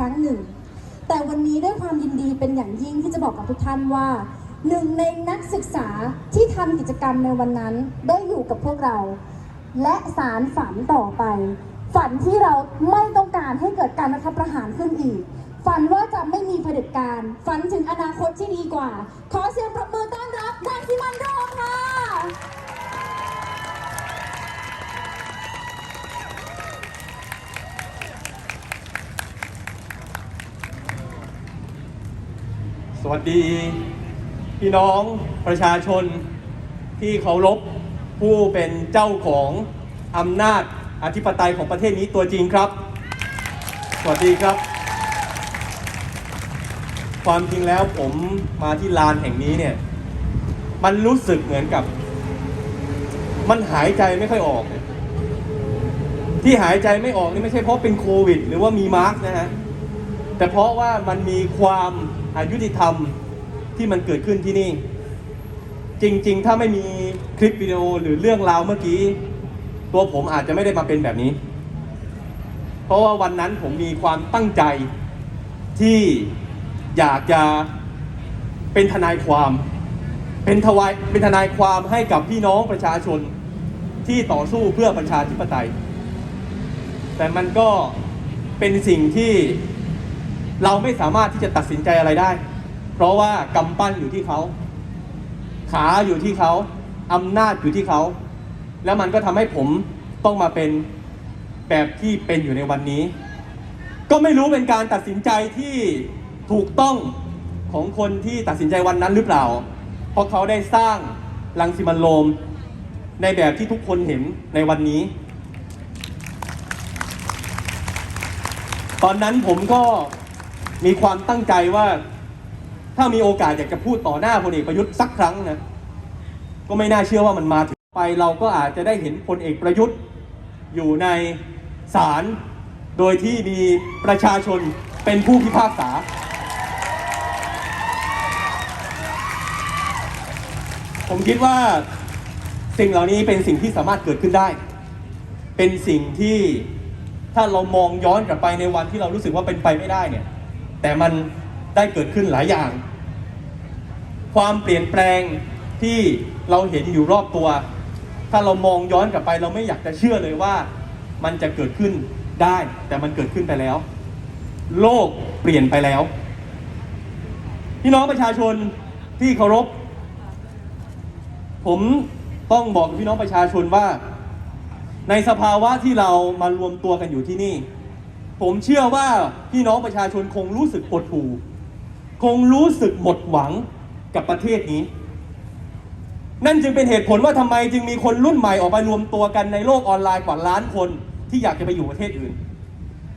ครั้งหนึ่ง แต่วันนี้ด้วยความยินดีเป็นอย่างยิ่งที่จะบอกกับทุกท่านว่า หนึ่งในนักศึกษาที่ทำกิจกรรมในวันนั้นได้อยู่กับพวกเรา และสารฝันต่อไป ฝันที่เราไม่ต้องการให้เกิดการรัฐประหารขึ้นอีก ฝันว่าจะไม่มีเผด็จการ ฝันถึงอนาคตที่ดีกว่า ขอเสียงปรบมือต้อนรับนางสิมันโรค่ะ วัสดี พี่น้องประชาชนที่เคารพผู้เป็นเจ้าของอำนาจอธิปไตยของประเทศนี้ตัวจริงครับ สวัสดีครับ ความจริงแล้วผมมาที่ลานแห่งนี้เนี่ย มันรู้สึกเหมือนกับ มันหายใจไม่ค่อยออกเนี่ยที่หายใจไม่ออกนี่ไม่ใช่เพราะเป็นโควิด หรือว่ามีมาร์กนะฮะ แต่เพราะว่ามันมีความ อายุติธรรมที่มันเกิดขึ้นที่นี่ จริง ๆ ถ้าไม่มีคลิปวิดีโอหรือเรื่องราวเมื่อกี้ ตัวผมอาจจะไม่ได้มาเป็นแบบนี้ เพราะว่าวันนั้นผมมีความตั้งใจที่อยากจะเป็นทนายความ เป็นทวายเป็นทนายความให้กับพี่น้องประชาชนที่ต่อสู้เพื่อประชาธิปไตย แต่มันก็เป็นสิ่งที่ เราไม่สามารถที่จะตัดสินใจอะไรได้ เพราะว่ากำปั้นอยู่ที่เขา ขาอยู่ที่เขาอำนาจอยู่ที่เขา แล้วมันก็ทำให้ผมต้องมาเป็นแบบที่เป็นอยู่ในวันนี้ ก็ไม่รู้เป็นการตัดสินใจที่ถูกต้องของคนที่ตัดสินใจวันนั้นหรือเปล่า เพราะเขาได้สร้างลังสิมันโรมในแบบที่ทุกคนเห็นในวันนี้ ตอนนั้นผมก็ มีความตั้งใจว่า ถ้ามีโอกาสอยากจะพูดต่อหน้าพลเอกประยุทธ์สักครั้งนะก็ไม่น่าเชื่อว่ามันมาถึงไปเราก็อาจจะได้เห็นพลเอกประยุทธ์อยู่ในศาลโดยที่มีประชาชนเป็นผู้พิพากษา ผมคิดว่าสิ่งเหล่านี้เป็นสิ่งที่สามารถเกิดขึ้นได้ เป็นสิ่งที่ถ้าเรามองย้อนกลับไปในวันที่เรารู้สึกว่าเป็นไปไม่ได้เนี่ย แต่มันได้เกิดขึ้นหลายอย่าง ความเปลี่ยนแปลงที่เราเห็นอยู่รอบตัว ถ้าเรามองย้อนกลับไป เราไม่อยากจะเชื่อเลยว่ามันจะเกิดขึ้นได้ แต่มันเกิดขึ้นไปแล้ว โลกเปลี่ยนไปแล้ว พี่น้องประชาชนที่เคารพ ผมต้องบอกกับพี่น้องประชาชนว่า ในสภาวะที่เรามารวมตัวกันอยู่ที่นี่ ผมเชื่อว่าพี่น้องประชาชนคงรู้สึกหดหูคงรู้สึกหมดหวังกับประเทศนี้ นั่นจึงเป็นเหตุผลว่าทำไมจึงมีคนรุ่นใหม่ออกมารวมตัวกันในโลกออนไลน์กว่าล้านคนที่อยากจะไปอยู่ประเทศอื่น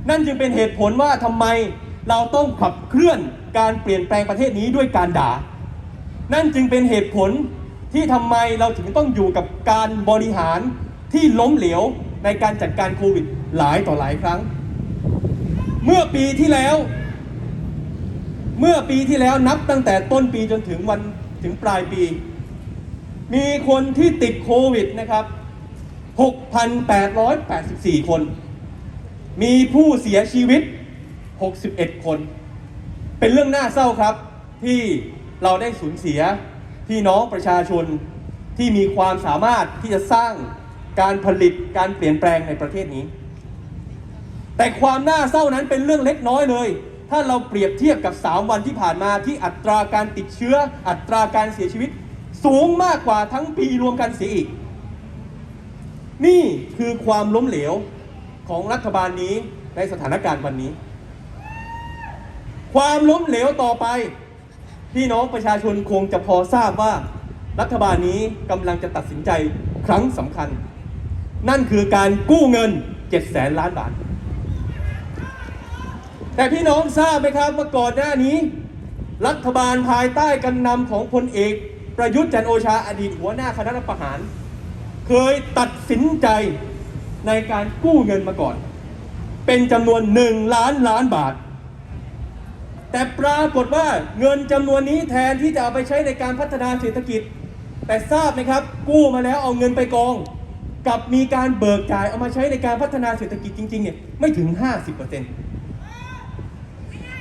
นั่นจึงเป็นเหตุผลว่าทำไมเราต้องขับเคลื่อนการเปลี่ยนแปลงประเทศนี้ด้วยการด่า นั่นจึงเป็นเหตุผลที่ทำไมเราถึงต้องอยู่กับการบริหารที่ล้มเหลวในการจัดการโควิดหลายต่อหลายครั้ง เมื่อปีที่แล้ว เมื่อปีที่แล้วนับตั้งแต่ต้นปีจนถึงวันถึงปลายปี มีคนที่ติดโควิดนะครับ 6,884 คน มีผู้เสียชีวิต 61 คน เป็นเรื่องน่าเศร้าครับที่เราได้สูญเสียพี่น้องประชาชนที่มีความสามารถที่จะสร้างการผลิตการเปลี่ยนแปลงในประเทศนี้ แต่ความน่าเศร้านั้นเป็นเรื่องเล็กน้อยเลย ถ้าเราเปรียบเทียบกับ 3 วันที่ผ่านมาที่อัตราการติดเชื้อ อัตราการเสียชีวิต สูงมากกว่าทั้งปีรวมกันเสียอีก นี่คือความล้มเหลวของรัฐบาลนี้ในสถานการณ์วันนี้ ความล้มเหลวต่อไป พี่น้องประชาชนคงจะพอทราบว่า รัฐบาลนี้กำลังจะตัดสินใจครั้งสำคัญ นั่นคือการกู้เงิน7แสนล้านบาท แต่พี่น้องทราบไหมครับว่าก่อนหน้านี้ รัฐบาลภายใต้การนำของพลเอกประยุทธ์จันโอชาอดีตหัวหน้าคณะรัฐประหาร เคยตัดสินใจในการกู้เงินมาก่อน เป็นจำนวน1ล้านล้านบาท แต่ปรากฏว่าเงินจำนวนนี้แทนที่จะเอาไปใช้ในการพัฒนาเศรษฐกิจ แต่ทราบไหมครับ กู้มาแล้วเอาเงินไปกองกลับมีการเบิกจ่ายเอามาใช้ในการพัฒนาเศรษฐกิจจริงๆเนี่ยไม่ถึง 50%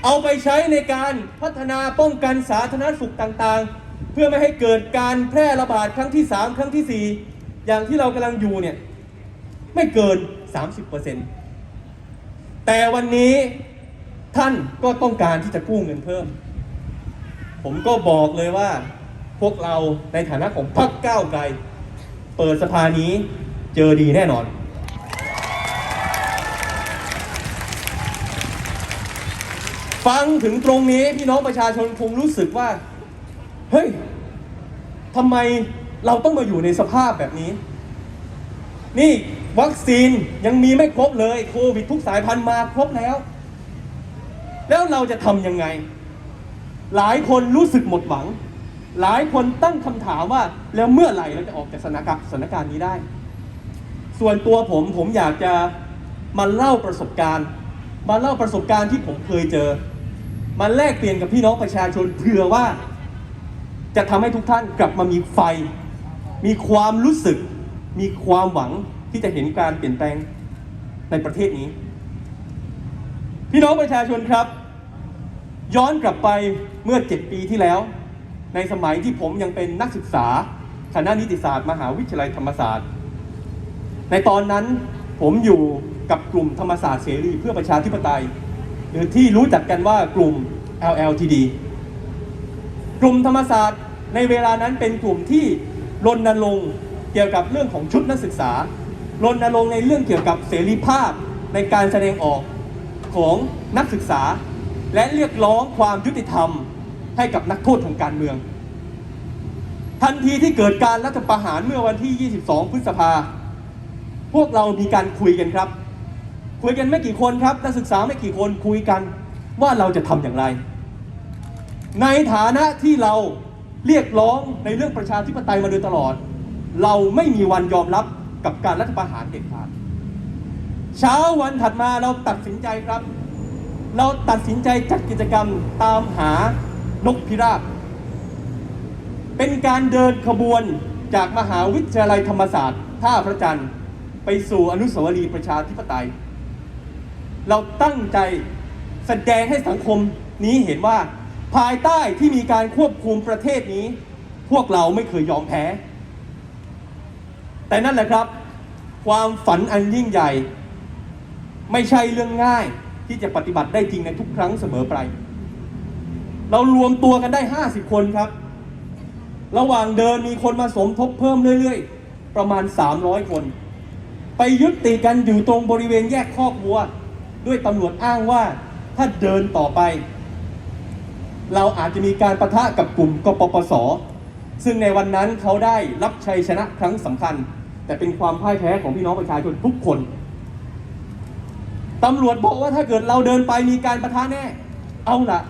เอาไปใช้ในการพัฒนาป้องกันสาธารณสุขต่างๆ เพื่อไม่ให้เกิดการแพร่ระบาดครั้งที่ 3 ครั้งทีสี่ 4 อย่างที่เรากำลังอยู่เนี่ยไม่เกิน 30%แต่วันนี้ท่านก็ต้องการที่จะกู้เงินเพิ่ม ผมก็บอกเลยว่าพวกเราในฐานะของพรรคก้าวไกล เปิดสภานี้เจอดีแน่นอน ฟังถึงตรงนี้พี่น้องประชาชนคงรู้สึกว่า เฮ้ยทำไมเราต้องมาอยู่ในสภาพแบบนี้ นี่วัคซีนยังมีไม่ครบเลยโควิดทุกสายพันธุ์มาครบแล้ว แล้วเราจะทำยังไง หลายคนรู้สึกหมดหวัง หลายคนตั้งคำถามว่า แล้วเมื่อไหร่เราจะออกจากสถานการณ์สถานการณ์นี้ได้ ส่วนตัวผมผมอยากจะมาเล่าประสบการณ์ มาเล่าประสบการณ์ที่ผมเคยเจอ มาแลกเปลี่ยนกับพี่น้องประชาชนเผื่อว่า จะทำให้ทุกท่านกลับมามีไฟ มีความรู้สึก มีความหวังที่จะเห็นการเปลี่ยนแปลงในประเทศนี้ พี่น้องประชาชนครับ ย้อนกลับไปเมื่อ 7 ปีที่แล้ว ในสมัยที่ผมยังเป็นนักศึกษาคณะนิติศาสตร์ มหาวิทยาลัยธรรมศาสตร์ ในตอนนั้นผมอยู่กับกลุ่มธรรมศาสตร์เสรีเพื่อประชาธิปไตย หรือที่รู้จักกันว่ากลุ่ม LLTD กลุ่มธรรมศาสตร์ในเวลานั้นเป็นกลุ่มที่รณรงค์เกี่ยวกับเรื่องของชุดนักศึกษารณรงค์ในเรื่องเกี่ยวกับเสรีภาพในการแสดงออกของนักศึกษา และเรียกร้องความยุติธรรมให้กับนักโทษทางการเมือง ทันทีที่เกิดการรัฐประหารเมื่อวันที่ 22 พฤษภา พวกเรามีการคุยกันครับ คุยกันไม่กี่คนครับนักศึกษาไม่กี่คนคุยกันว่าเราจะทำอย่างไร ในฐานะที่เราเรียกร้องในเรื่องประชาธิปไตยมาโดยตลอด เราไม่มีวันยอมรับกับการรัฐประหารเด็ดขาดเช้าวันถัดมาเราตัดสินใจครับ เราตัดสินใจจัดกิจกรรมตามหานกพิราบ เป็นการเดินขบวนจากมหาวิทยาลัยธรรมศาสตร์ท่าพระจันทร์ ไปสู่อนุสาวรีย์ประชาธิปไตย เราตั้งใจแสดงให้สังคมนี้เห็นว่า ภายใต้ที่มีการควบคุมประเทศนี้ พวกเราไม่เคยยอมแพ้ แต่นั่นแหละครับ ความฝันอันยิ่งใหญ่ ไม่ใช่เรื่องง่ายที่จะปฏิบัติได้จริงในทุกครั้งเสมอไป เรารวมตัวกันได้ 50 คนครับ ระหว่างเดินมีคนมาสมทบเพิ่มเรื่อยๆ ประมาณ 300 คน ไปยุติกันอยู่ตรงบริเวณแยกคอกวัว ด้วยตำรวจอ้างว่าถ้าเดินต่อไป เราอาจจะมีการประทะกับกลุ่มกปปส ซึ่งในวันนั้นเขาได้รับชัยชนะครั้งสำคัญ แต่เป็นความพ่ายแพ้ของพี่น้องประชาชนทุกคนตำรวจบอกว่าถ้าเกิดเราเดินไปมีการประทะแน่ เอาละ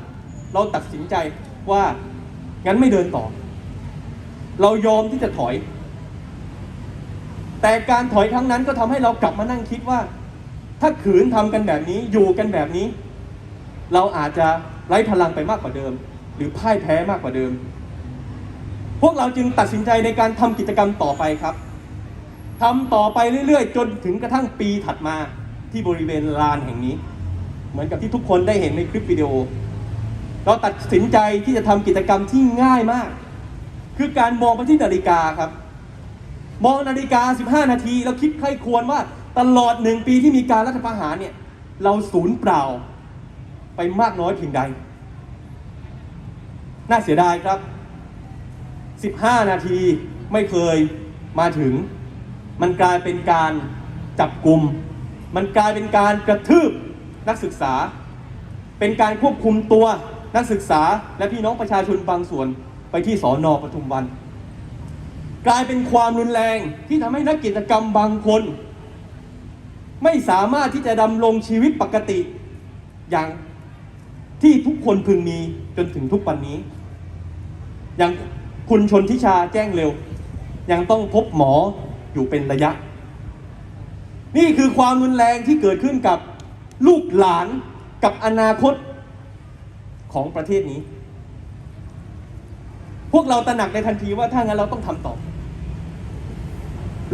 เราตัดสินใจว่างั้นไม่เดินต่อ เรายอมที่จะถอย แต่การถอยครั้งนั้นก็ทำให้เรากลับมานั่งคิดว่า ถ้าขืนทำกันแบบนี้อยู่กันแบบนี้ เราอาจจะไร้พลังไปมากกว่าเดิม หรือพ่ายแพ้มากกว่าเดิม พวกเราจึงตัดสินใจในการทำกิจกรรมต่อไปครับทำต่อไปเรื่อยๆ จนถึงกระทั่งปีถัดมาที่บริเวณลานแห่งนี้ เหมือนกับที่ทุกคนได้เห็นในคลิปวิดีโอ เราตัดสินใจที่จะทำกิจกรรมที่ง่ายมาก คือการมองไปที่นาฬิกาครับ มองนาฬิกา 15 นาที แล้วคิดใครควรว่า ตลอดหนึ่งปีที่มีการรัฐประหารเนี่ย เราสูญเปล่าไปมากน้อยเพียงใด น่าเสียดายครับ 15 นาทีไม่เคยมาถึง มันกลายเป็นการจับกลุ่ม มันกลายเป็นการกระทืบนักศึกษา เป็นการควบคุมตัวนักศึกษาและพี่น้องประชาชนบางส่วนไปที่สอนอปทุมวัน กลายเป็นความรุนแรงที่ทำให้นักกิจกรรมบางคน ไม่สามารถที่จะดำรงชีวิตปกติอย่างที่ทุกคนพึงมีจนถึงทุกวันนี้ อย่างคุณชนทิชาแจ้งเร็ว ยังต้องพบหมออยู่เป็นระยะ นี่คือความรุนแรงที่เกิดขึ้นกับลูกหลานกับอนาคตของประเทศนี้ พวกเราตระหนักในทันทีว่าถ้างั้นเราต้องทำต่อ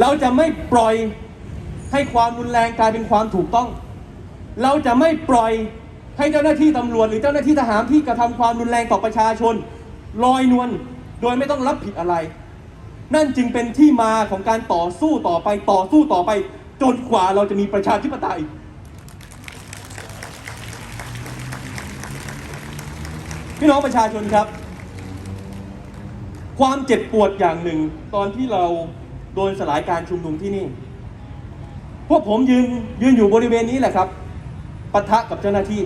เราจะไม่ปล่อย ให้ความรุนแรงกลายเป็นความถูกต้อง เราจะไม่ปล่อยให้เจ้าหน้าที่ตำรวจหรือเจ้าหน้าที่ทหารที่กระทำความรุนแรงต่อประชาชน ลอยนวลโดยไม่ต้องรับผิดอะไร นั่นจึงเป็นที่มาของการต่อสู้ต่อไปต่อสู้ต่อไป จนกว่าเราจะมีประชาธิปไตย พี่น้องประชาชนครับ ความเจ็บปวดอย่างหนึ่งตอนที่เราโดนสลายการชุมนุมที่นี่ พวกผมยืนยืนอยู่บริเวณนี้แหละครับปะทะกับเจ้าหน้าที่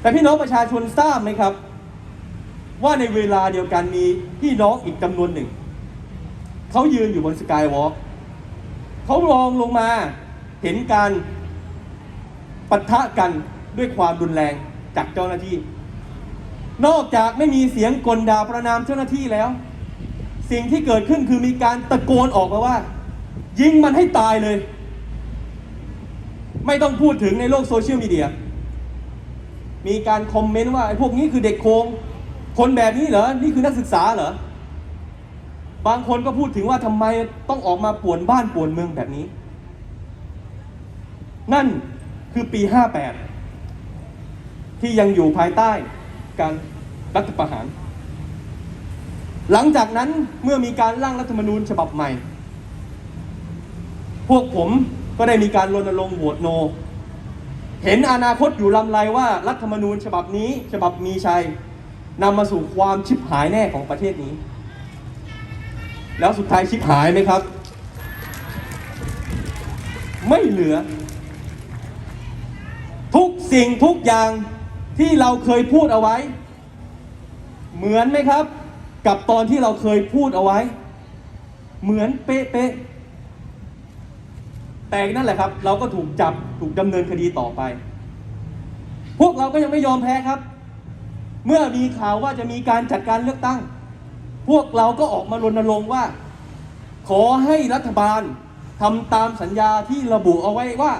แต่พี่น้องประชาชนทราบไหมครับ ว่าในเวลาเดียวกันมีพี่น้องอีกจำนวนหนึ่ง เขายืนอยู่บนสกายวอล์กเขามองลงมาเห็นการปะทะกันด้วยความรุนแรงจากเจ้าหน้าที่ นอกจากไม่มีเสียงกลด่าประนามเจ้าหน้าที่แล้ว สิ่งที่เกิดขึ้นคือมีการตะโกนออกมาว่า ยิงมันให้ตายเลย ไม่ต้องพูดถึงในโลกโซเชียลมีเดีย มีการคอมเมนต์ว่าไอ้พวกนี้คือเด็กโคงคนแบบนี้เหรอ นี่คือนักศึกษาเหรอ บางคนก็พูดถึงว่าทำไมต้องออกมาป่วนบ้านป่วนเมืองแบบนี้ นั่นคือปี 58 ที่ยังอยู่ภายใต้การรัฐประหาร หลังจากนั้นเมื่อมีการร่างรัฐธรรมนูญฉบับใหม่ พวกผมก็ได้มีการรณรงค์โหวตโน เห็นอนาคตอยู่ลำไรว่ารัฐธรรมนูญฉบับนี้ ฉบับมีชัยนำมาสู่ความชิบหายแน่ของประเทศนี้ แล้วสุดท้ายชิบหายไหมครับ ไม่เหลือ ทุกสิ่งทุกอย่างที่เราเคยพูดเอาไว้ เหมือนไหมครับ กับตอนที่เราเคยพูดเอาไว้ เหมือนเป๊ะๆ แต่นั่นแหละครับ เราก็ถูกจับถูกดำเนินคดีต่อไป พวกเราก็ยังไม่ยอมแพ้ครับ เมื่อมีข่าวว่าจะมีการจัดการเลือกตั้ง พวกเราก็ออกมารณรงค์ว่า ขอให้รัฐบาลทำตามสัญญาที่ระบุเอาไว้ว่า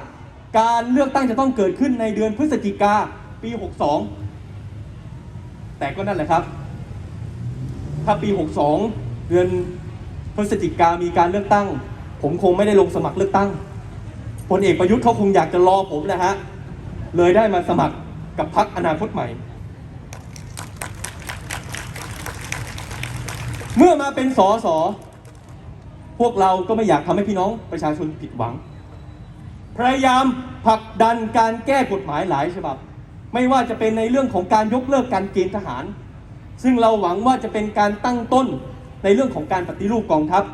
การเลือกตั้งจะต้องเกิดขึ้นในเดือนพฤศจิกาปี 62 แต่ก็นั่นแหละครับ ถ้าปี 62 เดือนพฤศจิกามีการเลือกตั้ง ผมคงไม่ได้ลงสมัครเลือกตั้ง พลเอกประยุทธ์เขาคงอยากจะรอผมแหละฮะ เลยได้มาสมัครกับพรรคอนาคตใหม่ เมื่อมาเป็นสอสอพวกเราก็ไม่อยากทำให้พี่น้องประชาชนผิดหวัง พยายามผลักดันการแก้กฎหมายหลายฉบับ ไม่ว่าจะเป็นในเรื่องของการยกเลิกการเกณฑ์ทหาร ซึ่งเราหวังว่าจะเป็นการตั้งต้นในเรื่องของการปฏิรูปกองทัพ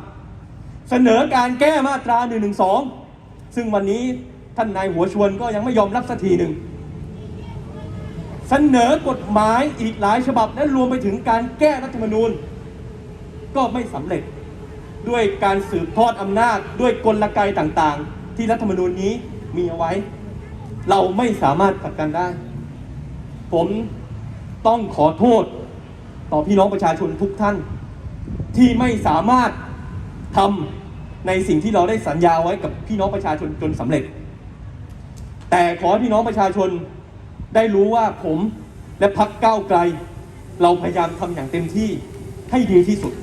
เสนอการแก้มาตรา1นึ ซึ่งวันนี้ท่านนายหัวชวนก็ยังไม่ยอมรับสักทีหนึ่งเสนอกฎหมายอีกหลายฉบับและรวมไปถึงการแก้รัฐธรรมนูญ ก็ไม่สำเร็จด้วยการสืบทอดอำนาจด้วยกลไกต่างๆ ที่รัฐธรรมนูญนี้มีเอาไว้ เราไม่สามารถผลักกันได้ ผมต้องขอโทษต่อพี่น้องประชาชนทุกท่าน ที่ไม่สามารถทำ ในสิ่งที่เราได้สัญญาไว้กับพี่น้องประชาชนจนสำเร็จ แต่ขอพี่น้องประชาชนได้รู้ว่าผมและพักก้าวไกล เราพยายามทำอย่างเต็มที่ให้ดีที่สุด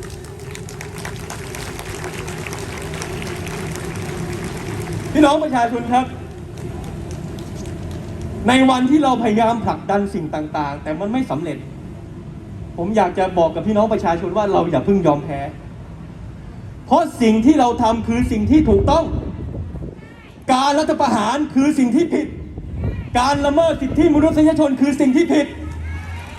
พี่น้องประชาชนครับ ในวันที่เราพยายามผลักดันสิ่งต่าง ๆ แต่มันไม่สำเร็จ ผมอยากจะบอกกับพี่น้องประชาชนว่าเราอย่าเพิ่งยอมแพ้ เพราะสิ่งที่เราทำคือสิ่งที่ถูกต้อง การรัฐประหารคือสิ่งที่ผิด การละเมิดสิทธิมนุษยชนคือสิ่งที่ผิด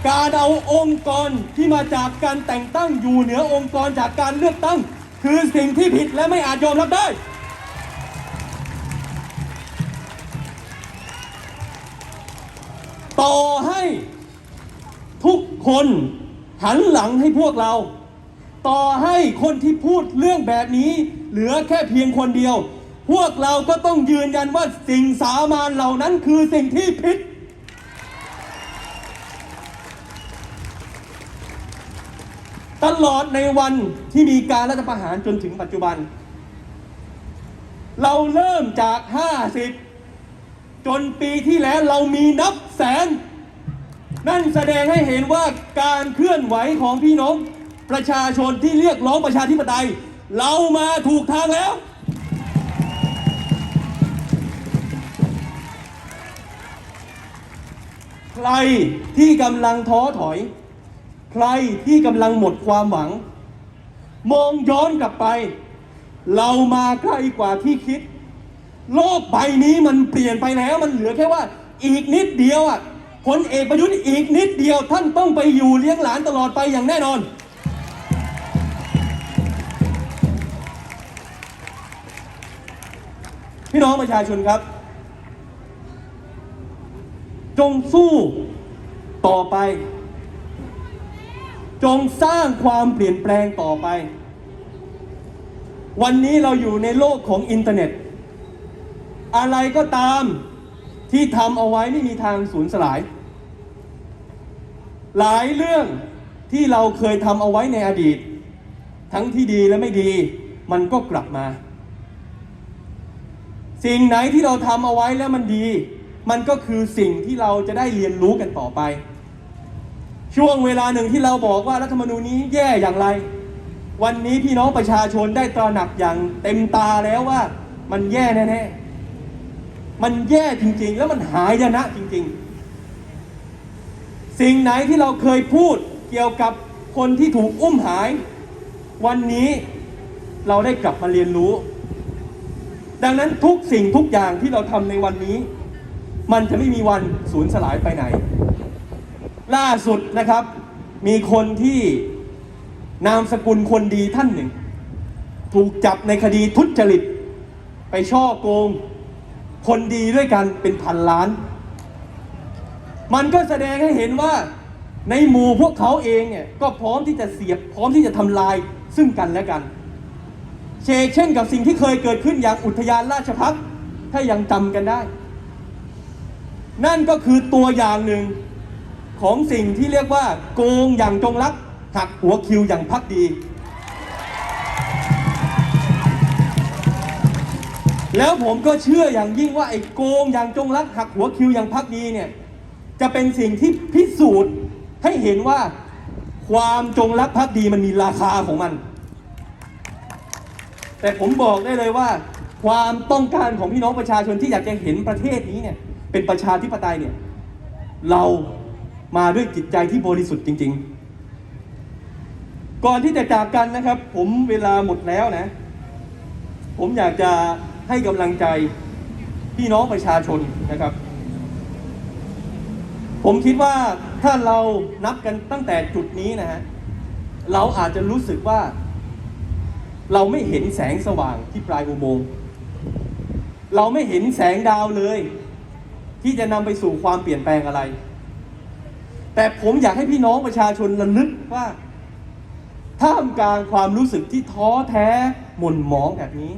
การเอาองค์กรที่มาจากการแต่งตั้งอยู่เหนือองค์กรจากการเลือกตั้ง คือสิ่งที่ผิดและไม่อาจยอมรับได้ต่อให้ทุกคนหันหลังให้พวกเรา ต่อให้คนที่พูดเรื่องแบบนี้ เหลือแค่เพียงคนเดียว พวกเราก็ต้องยืนยันว่าสิ่งสามานเหล่านั้นคือสิ่งที่ผิด ตลอดในวันที่มีการรัฐประหารจนถึงปัจจุบัน เราเริ่มจาก 50 จนปีที่แล้วเรามีนับแสน นั่นแสดงให้เห็นว่าการเคลื่อนไหวของพี่น้อง ประชาชนที่เรียกร้องประชาธิปไตย เรามาถูกทางแล้ว ใครที่กำลังท้อถอย ใครที่กำลังหมดความหวัง มองย้อนกลับไป เรามาใกล้กว่าที่คิด โลกใบนี้มันเปลี่ยนไปแล้วมันเหลือแค่ว่าอีกนิดเดียวอะพลเอกประยุทธ์อีกนิดเดียวท่านต้องไปอยู่เลี้ยงหลานตลอดไปอย่างแน่นอน พี่น้องประชาชนครับ จงสู้ต่อไป จงสร้างความเปลี่ยนแปลงต่อไป วันนี้เราอยู่ในโลกของอินเทอร์เน็ต อะไรก็ตามที่ทำเอาไว้ไม่มีทางสูญสลาย หลายเรื่องที่เราเคยทำเอาไว้ในอดีต ทั้งที่ดีและไม่ดี มันก็กลับมา สิ่งไหนที่เราทำเอาไว้แล้วมันดี มันก็คือสิ่งที่เราจะได้เรียนรู้กันต่อไป ช่วงเวลาหนึ่งที่เราบอกว่ารัฐธรรมนูญนี้แย่อย่างไร วันนี้พี่น้องประชาชนได้ตระหนักอย่างเต็มตาแล้วว่า มันแย่แน่ๆมันแย่จริงๆ แล้วมันหายนะจริง ๆ สิ่งไหนที่เราเคยพูดเกี่ยวกับคนที่ถูกอุ้มหาย วันนี้เราได้กลับมาเรียนรู้ ดังนั้นทุกสิ่งทุกอย่างที่เราทำในวันนี้ มันจะไม่มีวันสูญสลายไปไหน ล่าสุดนะครับ มีคนที่นามสกุลคนดีท่านหนึ่ง ถูกจับในคดีทุจริต ไปช่อโกง คนดีด้วยกันเป็นพันล้าน มันก็แสดงให้เห็นว่าในหมู่พวกเขาเองเนี่ยก็พร้อมที่จะเสียบพร้อมที่จะทำลายซึ่งกันและกัน เชกเช่นกับสิ่งที่เคยเกิดขึ้นอย่างอุทยานราชพักษ์ถ้ายังจำกันได้ นั่นก็คือตัวอย่างหนึ่งของสิ่งที่เรียกว่า โกงอย่างจงรักหักหัวคิวอย่างพักดี แล้วผมก็เชื่ออย่างยิ่งว่าไอ้โกงอย่างจงรักหักหัวคิวอย่างพักดีเนี่ยจะเป็นสิ่งที่พิสูจน์ให้เห็นว่าความจงรักภักดีมันมีราคาของมัน แต่ผมบอกได้เลยว่า ความต้องการของพี่น้องประชาชนที่อยากจะเห็นประเทศนี้เนี่ย เป็นประชาธิปไตยเนี่ย เรามาด้วยจิตใจที่บริสุทธิ์จริง ๆ ก่อนที่จะจากกันนะครับ ผมเวลาหมดแล้วนะ ผมอยากจะให้กำลังใจพี่น้องประชาชนนะครับ ผมคิดว่าถ้าเรานับกันตั้งแต่จุดนี้นะฮะเราอาจจะรู้สึกว่า เราไม่เห็นแสงสว่างที่ปลายอุโมงค์เราไม่เห็นแสงดาวเลย ที่จะนำไปสู่ความเปลี่ยนแปลงอะไร แต่ผมอยากให้พี่น้องประชาชนระลึกว่าท่ามกลางความรู้สึกที่ท้อแท้หม่นหมองแบบนี้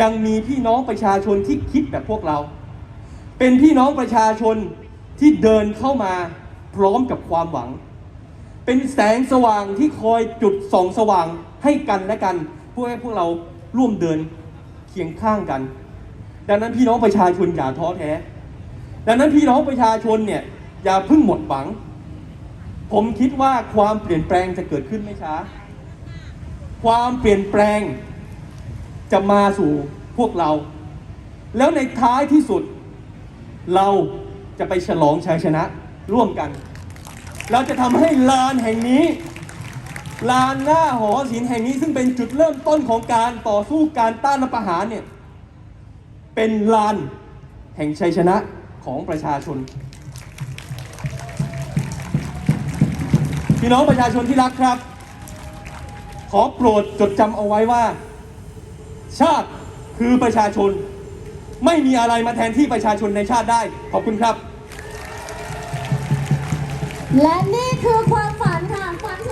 ยังมีพี่น้องประชาชนที่คิดแบบพวกเรา เป็นพี่น้องประชาชนที่เดินเข้ามาพร้อมกับความหวัง เป็นแสงสว่างที่คอยจุดส่องสว่าง ให้กันและกันเพื่อให้พวกเราร่วมเดินเคียงข้างกัน ดังนั้นพี่น้องประชาชนอย่าท้อแท้ ดังนั้นพี่น้องประชาชนเนี่ยอย่าเพิ่งหมดหวัง ผมคิดว่าความเปลี่ยนแปลงจะเกิดขึ้นไม่ช้า ความเปลี่ยนแปลงจะมาสู่พวกเรา แล้วในท้ายที่สุด เราจะไปฉลองชัยชนะร่วมกัน เราจะทำให้ลานแห่งนี้ ลานหน้าหอศิลป์แห่งนี้ซึ่งเป็นจุดเริ่มต้นของการต่อสู้การต้านรัฐประหารเนี่ยเป็นลานแห่งชัยชนะของประชาชน พี่น้องประชาชนที่รักครับ ขอโปรดจดจำเอาไว้ว่า ชาติคือประชาชน ไม่มีอะไรมาแทนที่ประชาชนในชาติได้ ขอบคุณครับ และนี่คือความฝันค่ะฝัน